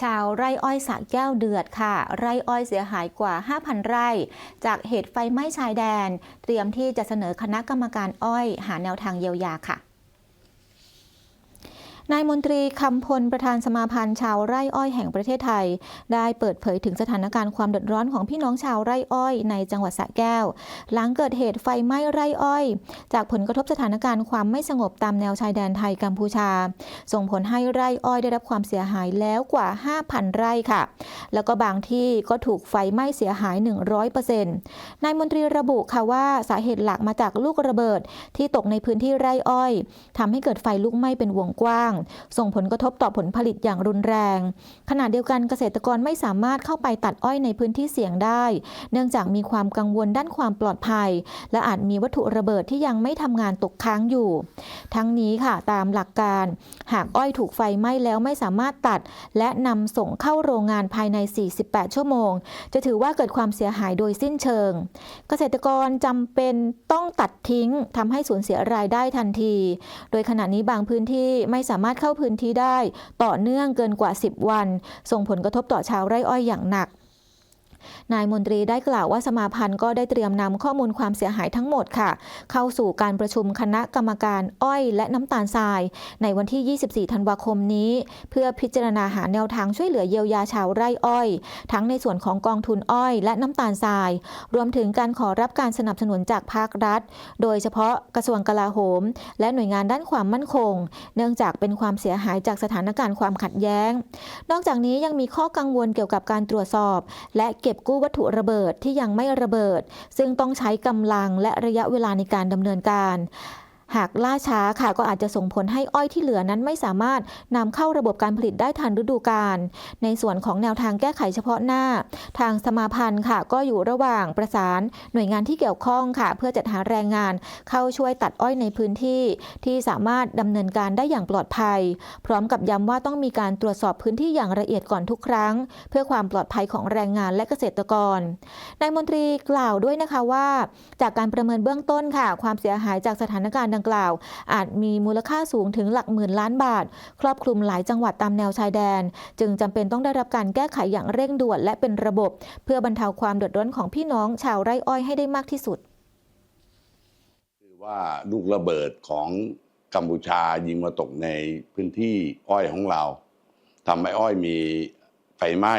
ชาวไร่อ้อยสระแก้วเดือดค่ะ ไร่อ้อยเสียหายกว่า 5,000 ไร่ จากเหตุไฟไหม้ชายแดน เตรียมที่จะเสนอคณะกรรมการอ้อย หาแนวทางเยียวยาค่ะ นายมนตรีคำพลประธานสมาพันธ์ชาวไร่อ้อยแห่งประเทศไทย ได้เปิดเผยถึงสถานการณ์ความเดือดร้อนของพี่น้องชาวไร่อ้อยในจังหวัดสระแก้ว หลังเกิดเหตุไฟไหม้ไร่อ้อย จากผลกระทบสถานการณ์ความไม่สงบตามแนวชายแดนไทยกัมพูชา ส่งผลให้ไร่อ้อยได้รับความเสียหายแล้วกว่า 5,000 ไร่ค่ะ แล้วก็บางที่ก็ถูกไฟไหม้เสียหาย 100%นายมนตรีระบุค่ะว่าสาเหตุหลักมาจากลูกระเบิดที่ตกในพื้นที่ไร่อ้อยทำให้เกิดไฟลุกไหม้เป็นวงกว้างส่งผลกระทบต่อผลผลิตอย่างรุนแรง ขณะเดียวกันเกษตรกรไม่สามารถเข้าไปตัดอ้อยในพื้นที่เสี่ยงได้ เนื่องจากมีความกังวลด้านความปลอดภัย และอาจมีวัตถุระเบิดที่ยังไม่ทำงานตกค้างอยู่ ทั้งนี้ค่ะตามหลักการ หากอ้อยถูกไฟไหม้แล้วไม่สามารถตัด และนำส่งเข้าโรงงานภายใน 48 ชั่วโมง จะถือว่าเกิดความเสียหายโดยสิ้นเชิง เกษตรกรจำเป็นต้องตัดทิ้งทำให้สูญเสียรายได้ทันที โดยขณะนี้บางพื้นที่ไม่สามารถารถเข้าพื้นที่ได้ ต่อเนื่องเกินกว่า 10 วัน ส่งผลกระทบต่อชาวไร่อ้อยอย่างหนัก นายมนตรีได้กล่าวว่าสมาพันธ์ก็ได้เตรียมนำข้อมูลความเสียหายทั้งหมดค่ะ เข้าสู่การประชุมคณะกรรมการอ้อยและน้ำตาลทราย ในวันที่ 24 ธันวาคมนี้ เพื่อพิจารณาหาแนวทางช่วยเหลือเยียวยาชาวไร่อ้อย ทั้งในส่วนของกองทุนอ้อยและน้ำตาลทราย รวมถึงการขอรับการสนับสนุนจากภาครัฐ โดยเฉพาะกระทรวงกลาโหม และหน่วยงานด้านความมั่นคง เนื่องจากเป็นความเสียหายจากสถานการณ์ความขัดแย้ง นอกจากนี้ยังมีข้อกังวลเกี่ยวกับการตรวจสอบ และเก็บกู้วัตถุระเบิดที่ยังไม่ระเบิด ซึ่งต้องใช้กำลังและระยะเวลาในการดำเนินการ หากล่าช้าค่ะก็อาจจะส่งผลให้อ้อยที่เหลือนั้นไม่สามารถนำเข้าระบบการผลิตได้ทันฤดูกาล ในส่วนของแนวทางแก้ไขเฉพาะหน้า ทางสมาพันธ์ค่ะก็อยู่ระหว่างประสานหน่วยงานที่เกี่ยวข้องค่ะ เพื่อจัดหาแรงงานเข้าช่วยตัดอ้อยในพื้นที่ ที่สามารถดำเนินการได้อย่างปลอดภัย พร้อมกับย้ำว่าต้องมีการตรวจสอบพื้นที่อย่างละเอียดก่อนทุกครั้ง เพื่อความปลอดภัยของแรงงานและเกษตรกรนายมนตรีกล่าวด้วยนะคะว่า จากการประเมินเบื้องต้นค่ะ ความเสียหายจากสถานการณ์ดังกล่าว อาจมีมูลค่าสูงถึงหลักหมื่นล้านบาท ครอบคลุมหลายจังหวัดตามแนวชายแดน จึงจำเป็นต้องได้รับการแก้ไขอย่างเร่งด่วนและเป็นระบบ เพื่อบรรเทาความเดือดร้อนของพี่น้องชาวไร่อ้อยให้ได้มากที่สุดคือว่าลูกระเบิดของกัมพูชายิงมาตกในพื้นที่อ้อยของเราทำให้อ้อยมีไฟไหม้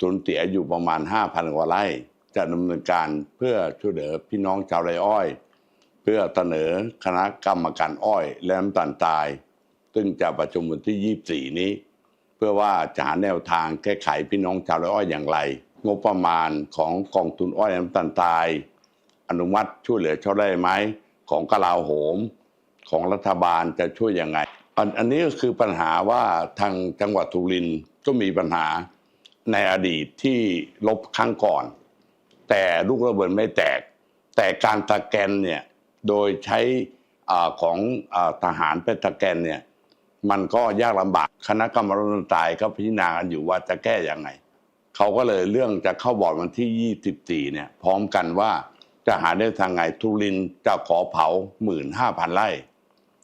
สูญเสียอยู่ประมาณ 5,000 กว่าไร่ จะดำเนินการเพื่อช่วยเหลือพี่น้องชาวไร่อ้อย พื่อเสนอคณะกรรมการอ้อยและน้ำตาลทราย ซึ่งจะประชุมวันที่ 24 นี้ เพื่อว่าจะหาแนวทางแก้ไขพี่น้องชาวไร่อ้อยอย่างไร งบประมาณของกองทุนอ้อยและน้ำตาลทราย อนุมัติช่วยเหลือชาวไร่ไหมของกลาโหม ของรัฐบาลจะช่วยยังไง อันนี้ก็คือปัญหาว่าทางจังหวัดสุรินก็มีปัญหาในอดีตที่ลบครั้งก่อน แต่ลูกระเบิดไม่แตก แต่การตะแกนเนี่ย โดยใช้ของทหารเป็นตะแกนเนี่ยมันก็ยากลำบากคณะกรรมการตายก็พิจารณากันอยู่ว่าจะแก้อยังไงเขาก็เลยเรื่องจะเข้าบอร์ดวันที่ 24 เนี่ยพร้อมกันว่าจะหาได้ทางไงทุรินจะขอเผา 15,000 ไร่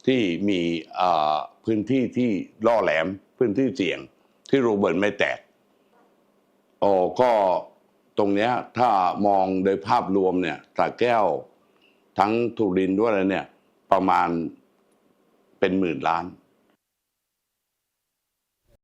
ที่มีพื้นที่ที่ล่อแหลมพื้นที่เสี่ยงที่โรเบิร์ตไม่แตกโอ้ก็ตรงเนี้ยถ้ามองโดยภาพรวมเนี่ยสระแก้ว ทั้งทุรินด้วยอะไรเนี่ย ประมาณเป็นหมื่นล้าน